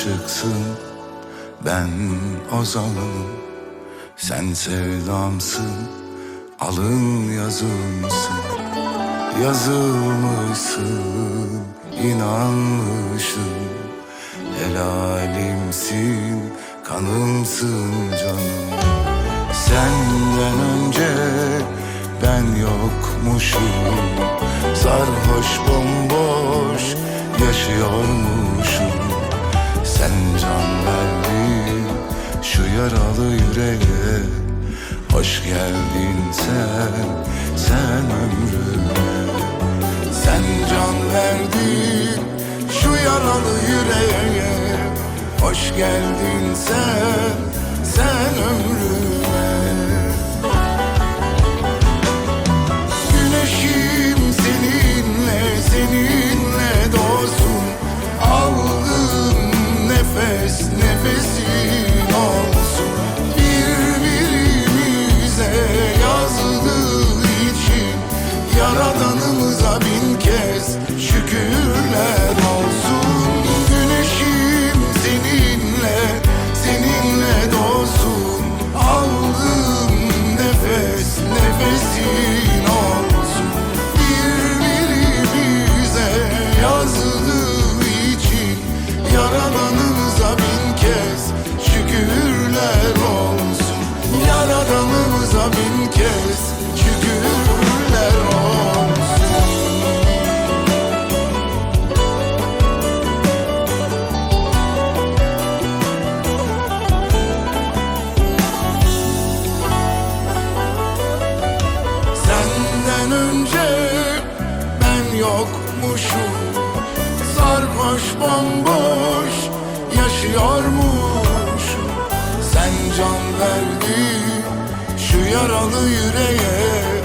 aşıksın, ben ozanım Sen sevdamsın, alın yazımsın Yazılmışsın, inanmışım Helalimsin, kanımsın canım. Senden önce ben yokmuşum. Sarhoş bomboş yaşıyormuşum Sen can verdin şu yaralı yüreğe. Hoş geldin sen, sen ömrüme. Sen can verdin şu yaralı yüreğe. Hoş geldin sen, sen ömrüme nefes, nefesin olsun. Birbirimize yazdığı için Yaradanımıza bin yokmuşum Sarhoş bomboş yaşıyormuşum. Sen can verdin şu yaralı yüreğe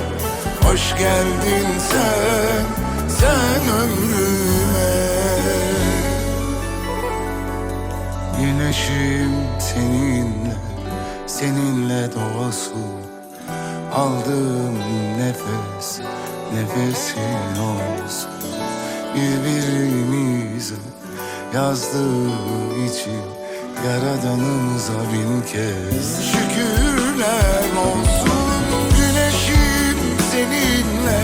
Hoş geldin sen, sen ömrüme. Güneşim seninle, seninle doğsun. Aldığım nefes, nefesin olsun Birbirimize. Yazdığı için Yaradanımıza bin kez. Şükürler olsun Güneşim seninle,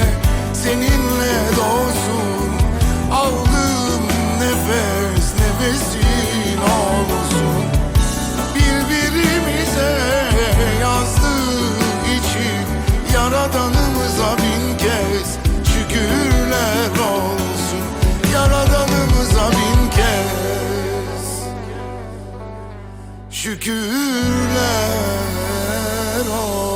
seninle doğsun. Aldığım nefes, nefesin olsun. Birbirimize yazdığı için Yaradanımıza bin kez. Şükürler şükürler olsun.